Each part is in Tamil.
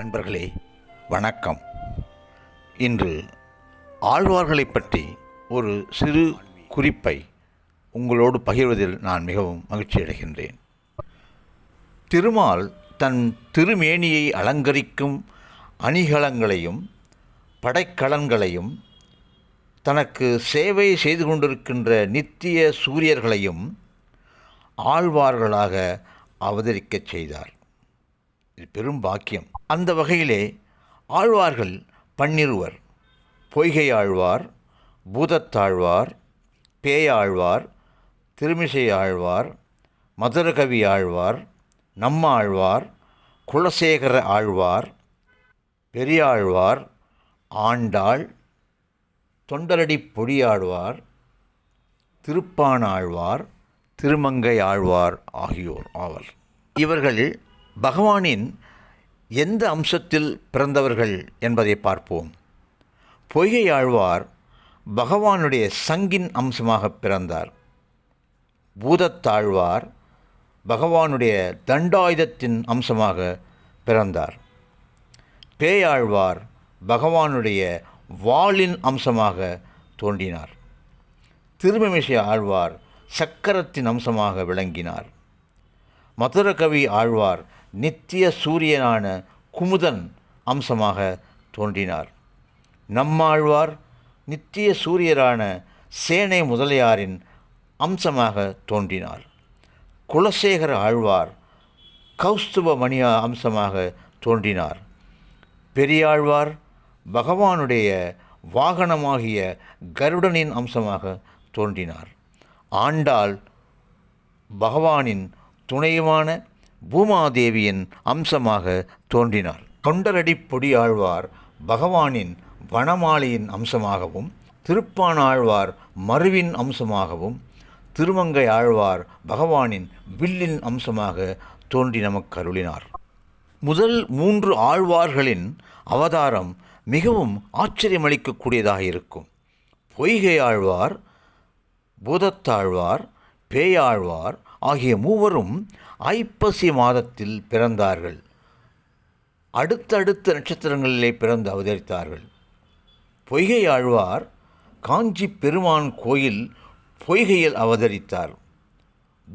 அன்பர்களே வணக்கம். இன்று ஆழ்வார்களைப் பற்றி ஒரு சிறு குறிப்பை உங்களோடு பகிர்வதில் நான் மிகவும் மகிழ்ச்சி அடைகின்றேன். திருமால் தன் திருமேனியை அலங்கரிக்கும் அணிகலங்களையும் படைக்கலன்களையும் தனக்கு சேவை செய்து கொண்டிருக்கின்ற நித்திய சூரியர்களையும் ஆழ்வார்களாக அவதரிக்கச் செய்தார். இது பெரும் பாக்கியம். அந்த வகையிலே ஆழ்வார்கள் பன்னிருவர். பொய்கை ஆழ்வார் பூதத்தாழ்வார் பேயாழ்வார் திருமிசை ஆழ்வார் மதுரகவி ஆழ்வார் நம்மாழ்வார் குலசேகர ஆழ்வார் பெரியாழ்வார் ஆண்டாள் தொண்டரடி பொடியாழ்வார் திருப்பானாழ்வார் திருமங்கை ஆழ்வார் ஆகியோர் ஆவர். இவர்கள் பகவானின் எந்த அம்சத்தில் பிறந்தவர்கள் என்பதை பார்ப்போம். பொய்கை ஆழ்வார் பகவானுடைய சங்கின் அம்சமாக பிறந்தார். பூதத்தாழ்வார் பகவானுடைய தண்டாயுதத்தின் அம்சமாக பிறந்தார். பேயாழ்வார் பகவானுடைய வாளின் அம்சமாக தோன்றினார். திருமமிசை ஆழ்வார் சக்கரத்தின் அம்சமாக விளங்கினார். மதுரகவி ஆழ்வார் நித்திய சூரியனான குமுதன் அம்சமாக தோன்றினார். நம்மாழ்வார் நித்திய சூரியரான சேனை முதலியாரின் அம்சமாக தோன்றினார். குலசேகர ஆழ்வார் கௌஸ்துப மணியா அம்சமாக தோன்றினார். பெரியாழ்வார் பகவானுடைய வாகனமாகிய கருடனின் அம்சமாக தோன்றினார். ஆண்டாள் பகவானின் துணையுமான பூமாதேவியின் அம்சமாக தோன்றினார். தொண்டரடி பொடியாழ்வார் பகவானின் வனமாலையின் அம்சமாகவும் திருப்பானாழ்வார் மருவின் அம்சமாகவும் திருமங்கை ஆழ்வார் பகவானின் வில்லின் அம்சமாக தோன்றி நமக்கு அருளினார். முதல் மூன்று ஆழ்வார்களின் அவதாரம் மிகவும் ஆச்சரியமளிக்கக்கூடியதாக இருக்கும். பொய்கை ஆழ்வார் பூதத்தாழ்வார் பேயாழ்வார் ஆகிய மூவரும் ஐப்பசி மாதத்தில் பிறந்தார்கள். அடுத்தடுத்த நட்சத்திரங்களிலே பிறந்து அவதரித்தார்கள். பொய்கை ஆழ்வார் காஞ்சி பெருமான் கோயில் பொய்கையில் அவதரித்தார்.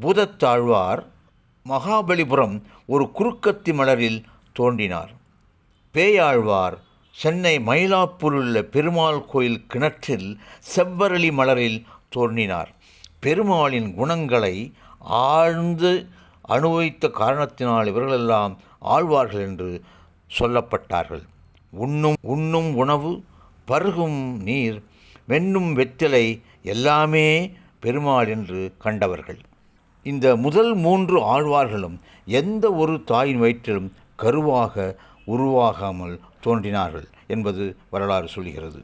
பூதத்தாழ்வார் மகாபலிபுரம் ஒரு குறுக்கத்தி மலரில் தோன்றினார். பேயாழ்வார் சென்னை மயிலாப்பூரிலுள்ள பெருமாள் கோயில் கிணற்றில் செவ்வரளி மலரில் தோன்றினார். பெருமாளின் குணங்களை ஆழ்ந்து அனுபவித்த காரணத்தினால் இவர்களெல்லாம் ஆழ்வார்கள் என்று சொல்லப்பட்டார்கள். உண்ணும் உண்ணும் உணவு பருகும் நீர் வெண்ணும் வெற்றிலை எல்லாமே பெருமாள் என்று கண்டவர்கள். இந்த முதல் மூன்று ஆழ்வார்களும் எந்த ஒரு தாயின் வயிற்றிலும் கருவாக உருவாகாமல் தோன்றினார்கள் என்பது வரலாறு சொல்கிறது.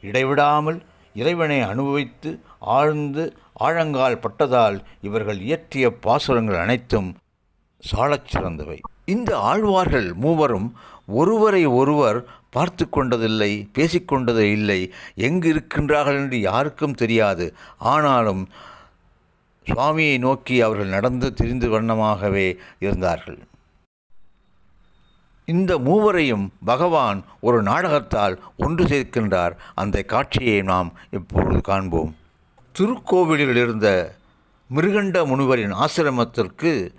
இடைவிடாமல் இறைவனை அனுபவித்து ஆழ்ந்து ஆழங்கால் பட்டதால் இவர்கள் இயற்றிய பாசுரங்கள் அனைத்தும் சாலச் சிறந்தவை. இந்த ஆழ்வார்கள் மூவரும் ஒருவரை ஒருவர் பார்த்து கொண்டதில்லை பேசிக்கொண்டது இல்லை. எங்கு இருக்கின்றார்கள் என்று யாருக்கும் தெரியாது. ஆனாலும் சுவாமியை நோக்கி அவர்கள் நடந்து திரிந்து வண்ணமாகவே இருந்தார்கள். இந்த மூவரையும் பகவான் ஒரு நாடகத்தால் ஒன்று சேர்க்கின்றார். அந்த காட்சியை நாம் இப்பொழுது காண்போம். திருக்கோவிலில் இருந்த மிருகண்ட முனிவரின் ஆசிரமத்திற்கு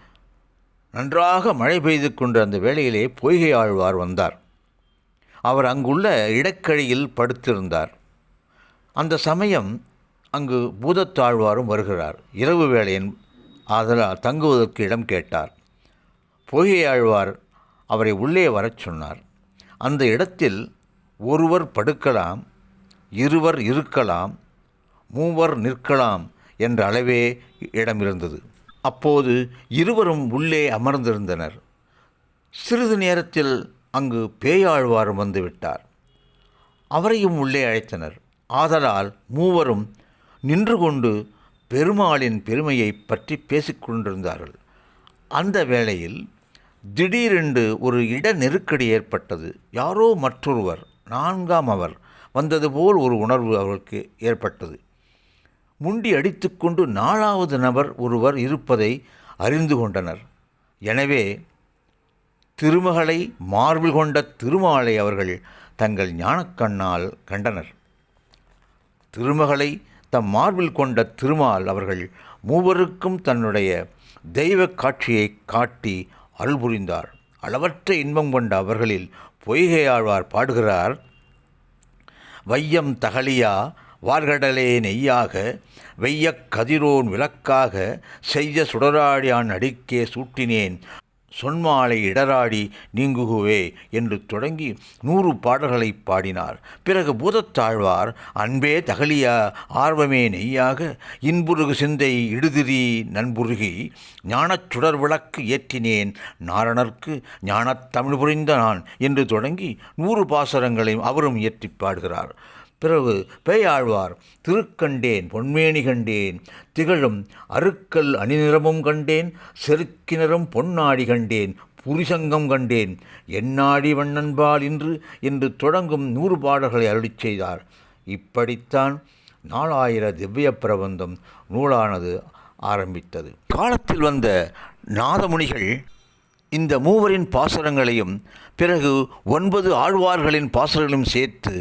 நன்றாக மழை பெய்து கொண்ட அந்த வேளையிலே பொய்கை ஆழ்வார் வந்தார். அவர் அங்குள்ள இடக்கழியில் படுத்திருந்தார். அந்த சமயம் அங்கு பூதத்தாழ்வாரும் வருகிறார். இரவு வேளையின் ஆதலால் தங்குவதற்கு இடம் கேட்டார். பொய்கை ஆழ்வார் அவரை உள்ளே வரச் சொன்னார். அந்த இடத்தில் ஒருவர் படுக்கலாம் இருவர் இருக்கலாம் மூவர் நிற்கலாம் என்ற அளவே இடம் இருந்தது. அப்போது இருவரும் உள்ளே அமர்ந்திருந்தனர். சிறிது நேரத்தில் அங்கு பேயாழ்வாரும் வந்துவிட்டார் அவரையும் உள்ளே அழைத்தனர். ஆதலால் மூவரும் நின்று கொண்டு பெருமாளின் பெருமையை பற்றி பேசிக்கொண்டிருந்தார்கள் அந்த வேளையில் திடீரென்று ஒரு இட நெருக்கடி ஏற்பட்டது. யாரோ மற்றொருவர் நான்காம் அவர் வந்தது போல் ஒரு உணர்வு அவருக்கு ஏற்பட்டது. முண்டி அடித்துக்கொண்டு நாலாவது நபர் ஒருவர் இருப்பதை அறிந்து கொண்டனர். எனவே திருமகளை மார்பில் கொண்ட திருமாலை அவர்கள் தங்கள் ஞானக்கண்ணால் கண்டனர். திருமகளை தம் மார்பில் கொண்ட திருமால் அவர்கள் மூவருக்கும் தன்னுடைய தெய்வ காட்சியை காட்டி அருள் புரிந்தார். அளவற்ற இன்பம் கொண்ட அவர்களில் பொய்கையாழ்வார் பாடுகிறார். வையம் தகலியா வார்கடலே நெய்யாக வெய்யக் கதிரோன் விளக்காக செய்ய சுடராடியான் அடிக்கே சூட்டினேன். சொன்மாலை இடராடி நீங்குகுவே என்று தொடங்கி நூறு பாடல்களை பாடினார். பிறகு பூதத்தாழ்வார் அன்பே தகலியா ஆர்வமே நெய்யாக இன்புருகு சிந்தை இடுதிரி நண்புருகி ஞானச் சுடர் விளக்கு ஏற்றினேன் நாரணர்க்கு ஞானத் தமிழ் புரிந்த நான் என்று தொடங்கி நூறு பாசரங்களையும் அவரும் இயற்றி பாடுகிறார். பிறகு பேயாழ்வார் திருக்கண்டேன் பொன்மேனி கண்டேன் திகழும் அருக்கல் அணிநிறமும் கண்டேன் செருக்கினரும் பொன்னாடி கண்டேன் புரிசங்கம் கண்டேன் எண்ணாடி வண்ணன்பால் இன்று என்று தொடங்கும் நூறு பாடல்களை அருளிச் செய்தார். இப்படித்தான் நாலாயிர திவ்ய பிரபந்தம் நூலானது ஆரம்பித்தது. காலத்தில் வந்த நாதமுனிகள் இந்த மூவரின் பாசுரங்களையும் பிறகு ஒன்பது ஆழ்வார்களின் பாசுரங்களையும் சேர்த்து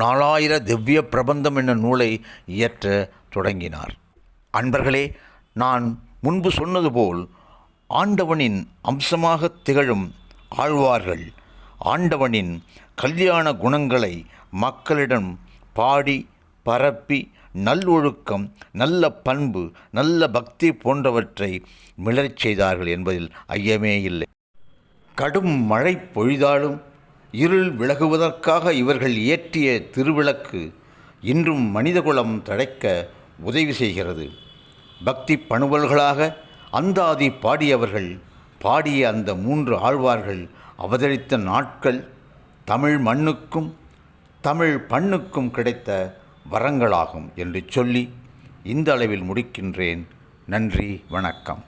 நாலாயிர திவ்ய பிரபந்தம் என்ற நூலை இயற்ற தொடங்கினார். அன்பர்களே நான் முன்பு சொன்னது போல் ஆண்டவனின் அம்சமாக திகழும் ஆழ்வார்கள் ஆண்டவனின் கல்யாண குணங்களை மக்களிடம் பாடி பரப்பி நல்லொழுக்கம் நல்ல பண்பு நல்ல பக்தி போன்றவற்றை மிளறச் செய்தார்கள் என்பதில் ஐயமே இல்லை. கடும் மழை பொழிதாலும் இருள் விலகுவதற்காக இவர்கள் இயற்றிய திருவிளக்கு இன்றும் மனிதகுலம் தழைக்க உதவி செய்கிறது. பக்தி பணுவல்களாக அந்தாதி பாடியவர்கள் பாடிய அந்த மூன்று ஆழ்வார்கள் அவதரித்த நாட்கள் தமிழ் மண்ணுக்கும் தமிழ் பண்ணுக்கும் கிடைத்த வரங்களாகும் என்று சொல்லி இந்த அளவில் முடிக்கின்றேன். நன்றி வணக்கம்.